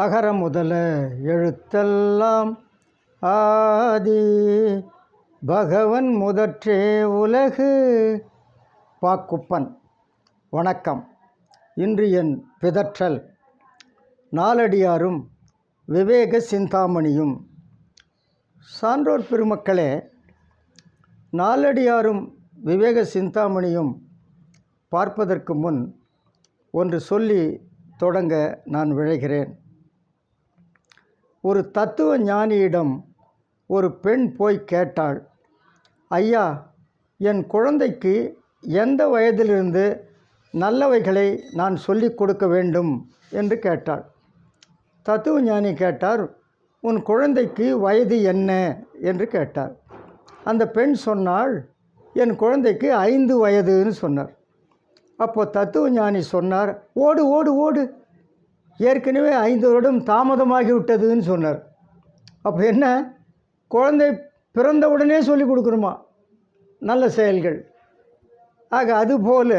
அகர முதல எழுத்தெல்லாம் ஆதி. பகவன் முதற்றே உலகு. பாக்குப்பன் வணக்கம். இன்று என் பிதற்றல். நாலடியாரும் விவேக சிந்தாமணியும். சான்றோர் பெருமக்களே நாலடியாரும் விவேக சிந்தாமணியும் பார்ப்பதற்கு முன் ஒன்று சொல்லி தொடங்க நான் விழைகிறேன். ஒரு தத்துவ ஞானியிடம் ஒரு பெண் போய் கேட்டாள் ஐயா என் குழந்தைக்கு எந்த வயதிலிருந்து நல்லவைகளை நான் சொல்லிக் கொடுக்க வேண்டும்? என்று கேட்டாள். தத்துவ ஞானி கேட்டார் உன் குழந்தைக்கு வயது என்ன? என்று கேட்டார். அந்த பெண் சொன்னாள் என் குழந்தைக்கு ஐந்து வயதுன்னு சொன்னார். அப்போ தத்துவ ஞானி சொன்னார் ஓடு ஓடு ஓடு ஏற்கனவே ஐந்து வருடம் தாமதமாகிவிட்டதுன்னு சொன்னார். அப்போ என்ன? குழந்தை பிறந்த உடனே சொல்லி கொடுக்கணுமா? நல்ல செயல்கள். ஆக அதுபோல்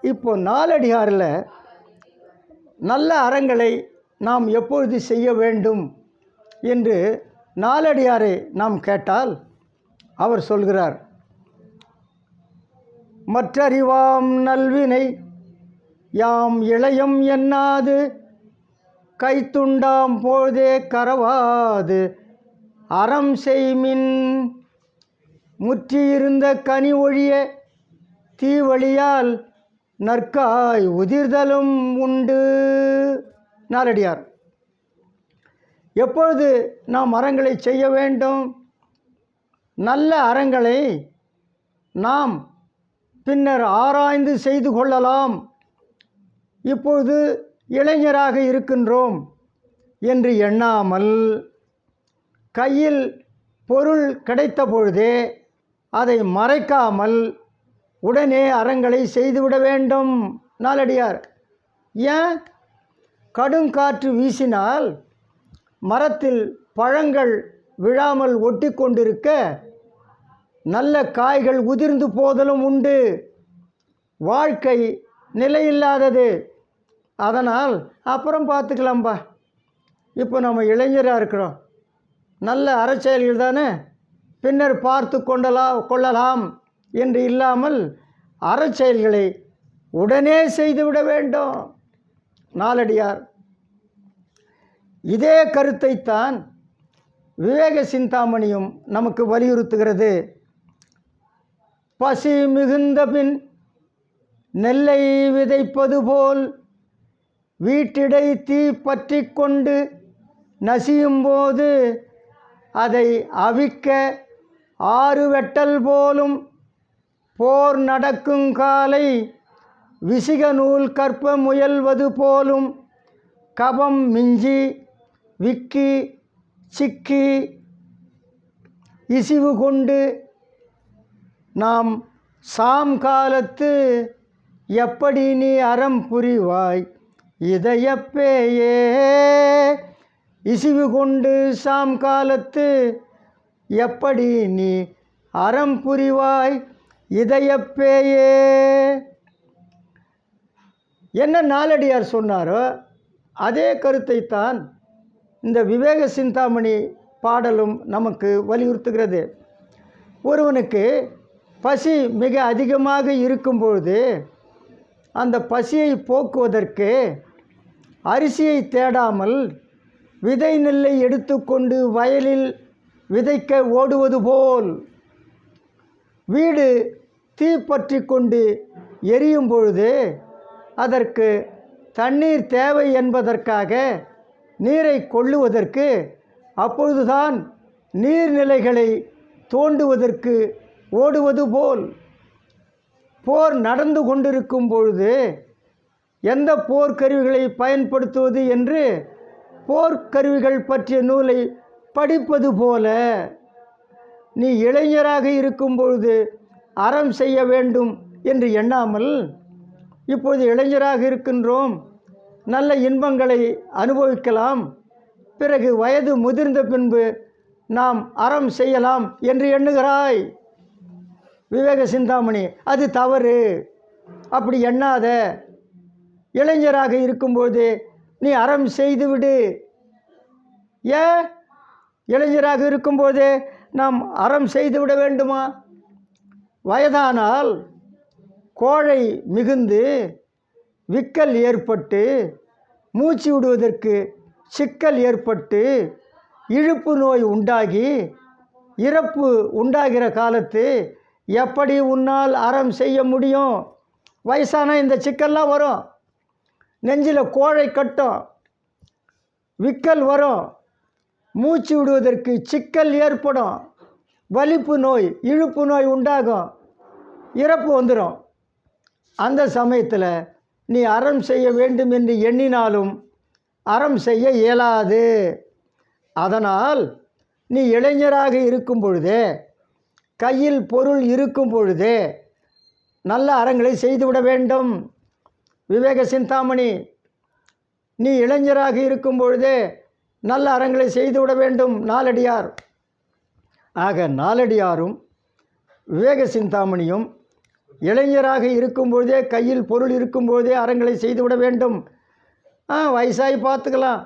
இப்போ நாலடியாரில் நல்ல அறங்களை நாம் எப்பொழுது செய்ய வேண்டும் என்று நாலடியாரை நாம் கேட்டால் அவர் சொல்கிறார். மற்றறிவாம் நல்வினை யாம் இளையம் எண்ணாது கைத்துண்டாம் போதே கரவாது. அறம் செய்மின் முற்றியிருந்த கனி ஒழிய தீவழியால் நற்காய் உதிர்தலும் உண்டு. நாலடியார். எப்பொழுது நாம் அறங்களை செய்ய வேண்டும்? நல்ல அறங்களை நாம் பின்னர் ஆராய்ந்து செய்து கொள்ளலாம். இப்பொழுது இளைஞராக இருக்கின்றோம் என்று எண்ணாமல் கையில் பொருள் கிடைத்த பொழுதே அதை மறைக்காமல் உடனே அறங்களை செய்துவிட வேண்டும். நாளடியார். ஏன்? கடுங்காற்று வீசினால் மரத்தில் பழங்கள் விழாமல் ஒட்டி கொண்டிருக்க நல்ல காய்கள் உதிர்ந்து போதலும் உண்டு. வாழ்க்கை நிலையில்லாதது. அதனால் அப்புறம் பார்த்துக்கலாம்ப்பா இப்போ நம்ம இளைஞராக இருக்கிறோம். நல்ல அறச்செயல்கள் தானே? பின்னர் பார்த்து கொண்டலாம் கொள்ளலாம் என்று இல்லாமல் அறச்செயல்களை உடனே செய்துவிட வேண்டும். நாலடியார் இதே கருத்தைத்தான் விவேக சிந்தாமணியும் நமக்கு வலியுறுத்துகிறது. பசி மிகுந்த பின் நெல்லை விதைப்பது போல் வீட்டிடை தீ பற்றி கொண்டு நசியும் போது அதை அவிக்க ஆறு வெட்டல் போலும் போர் நடக்கும் காலை விசிக நூல் கற்ப முயல்வது போலும் கபம் மிஞ்சி விக்கி சிக்கி இசிவு கொண்டு நாம் சாம் காலத்து எப்படி நீ அறம் புரிவாய்? இதயப்பேயே. இசிவு கொண்டு சாம் காலத்து. எப்படி நீ அறம் புரிவாய்? இதயப்பேயே. என்ன நாலடியார் சொன்னாரோ அதே கருத்தைத்தான் இந்த விவேக சிந்தாமணி பாடலும் நமக்கு வலியுறுத்துகிறது. ஒருவனுக்கு பசி மிக அதிகமாக இருக்கும்பொழுது அந்த பசியை போக்குவதற்கு அரிசியை தேடாமல் விதை நெல்லை எடுத்துக்கொண்டு வயலில் விதைக்க ஓடுவது போல். வீடு தீ பற்றி கொண்டு எரியும் பொழுது அதற்கு தண்ணீர் தேவை என்பதற்காக நீரை கொள்ளுவதற்கு அப்பொழுதுதான் நீர்நிலைகளை தோண்டுவதற்கு ஓடுவது போல். போர் நடந்து கொண்டிருக்கும் பொழுது எந்த போர்க்கருவிகளை பயன்படுத்துவது என்று போர்க்கருவிகள் பற்றிய நூலை படிப்பது போல நீ இளைஞராக இருக்கும் பொழுது அறம் செய்ய வேண்டும் என்று எண்ணாமல் இப்பொழுது இளைஞராக இருக்கின்றோம். நல்ல இன்பங்களை அனுபவிக்கலாம். பிறகு வயது முதிர்ந்த பின்பு நாம் அறம் செய்யலாம் என்று எண்ணுகிறாய். விவேக சிந்தாமணி அது தவறு. அப்படி எண்ணாத இளைஞராக இருக்கும்போது நீ அறம் செய்துவிடு. ஏன் இளைஞராக இருக்கும்போது நாம் அறம் செய்துவிட வேண்டுமா? வயதானால் கோழை மிகுந்து விக்கல் ஏற்பட்டு மூச்சு விடுவதற்கு சிக்கல் ஏற்பட்டு இழுப்பு நோய் உண்டாகி இறப்பு உண்டாகிற காலத்து எப்படி உன்னால் அறம் செய்ய முடியும்? வயசான இந்த சிக்கல்லாம் வரும். நெஞ்சில் கோழை கட்டும். விக்கல் வரும். மூச்சு விடுவதற்கு சிக்கல் ஏற்படும். வலிப்பு நோய் இழுப்பு நோய் உண்டாகும். இறப்பு வந்துடும் அந்த சமயத்தில் நீ அறம் செய்ய வேண்டும் என்று எண்ணினாலும் அறம் செய்ய இயலாது. அதனால் நீ இளைஞராக இருக்கும் பொழுதே கையில் பொருள் இருக்கும் பொழுதே நல்ல அறங்களை செய்துவிட வேண்டும். விவேக சிந்தாமணி நீ இளைஞராக இருக்கும் பொழுதே நல்ல அறங்களை செய்துவிட வேண்டும் நாலடியார். ஆக நாலடியாரும் விவேக சிந்தாமணியும் இளைஞராக இருக்கும் பொழுதே கையில் பொருள் இருக்கும்பொழுதே அறங்களை செய்துவிட வேண்டும். ஆ வயசாகி பார்த்துக்கலாம்.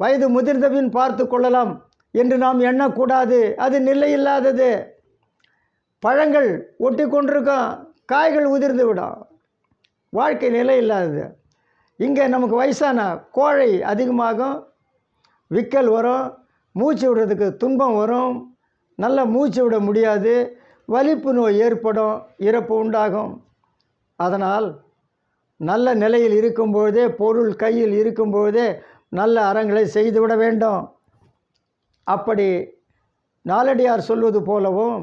வயது முதிர்ந்தபின் பார்த்து கொள்ளலாம் என்று நாம் எண்ணக்கூடாது. அது நிலையில்லாதது. பழங்கள் ஒட்டி கொண்டிருக்கும் காய்கள் உதிர்ந்து விடும் வாழ்க்கை நிலை இல்லாதது. இங்கே நமக்கு வயசான கோழை அதிகமாகும் விக்கல் வரும் மூச்சு விடுறதுக்கு துன்பம் வரும் நல்லா மூச்சு விட முடியாது வலிப்பு நோய் ஏற்படும் இறப்பு உண்டாகும். அதனால் நல்ல நிலையில் இருக்கும்பொழுதே பொருள் கையில் இருக்கும்பொழுதே நல்ல அறங்களை செய்துவிட வேண்டும். அப்படி நாலடியார் சொல்வது போலவும்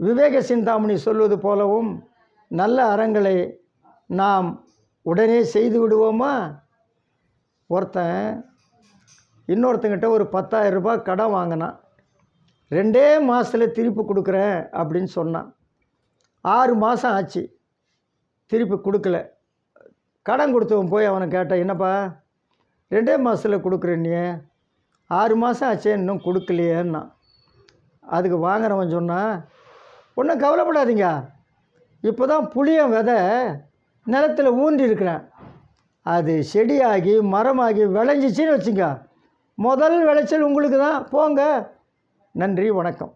விவேக சிந்தாமணி சொல்வது போலவும் நல்ல அறங்களை நாம் உடனே செய்து விடுவோமா? ஒருத்தன் இன்னொருத்தங்கிட்ட ஒரு பத்தாயிரம் ரூபாய் கடன் வாங்கினான். ரெண்டே மாதத்தில் திருப்பி கொடுக்குறேன் அப்படின்னு சொன்னான். ஆறு மாதம் ஆச்சு திருப்பி கொடுக்கல. கடன் கொடுத்தவன் போய் அவனை கேட்டான் என்னப்பா ரெண்டே மாதத்தில் கொடுக்குறேன் நீ ஆறு மாதம் ஆச்சே இன்னும் கொடுக்கலையேன்னா அதுக்கு வாங்குறவன் சொன்னான் ஒன்றும் கவலைப்படாதீங்க. இப்போ தான் புளியம் விதை நிலத்தில் ஊன்றி இருக்கிறேன் அது செடியாகி மரமாகி விளைஞ்சிச்சின்னு வச்சுங்க. முதல் விளைச்சல் உங்களுக்கு தான் போங்க. நன்றி வணக்கம்.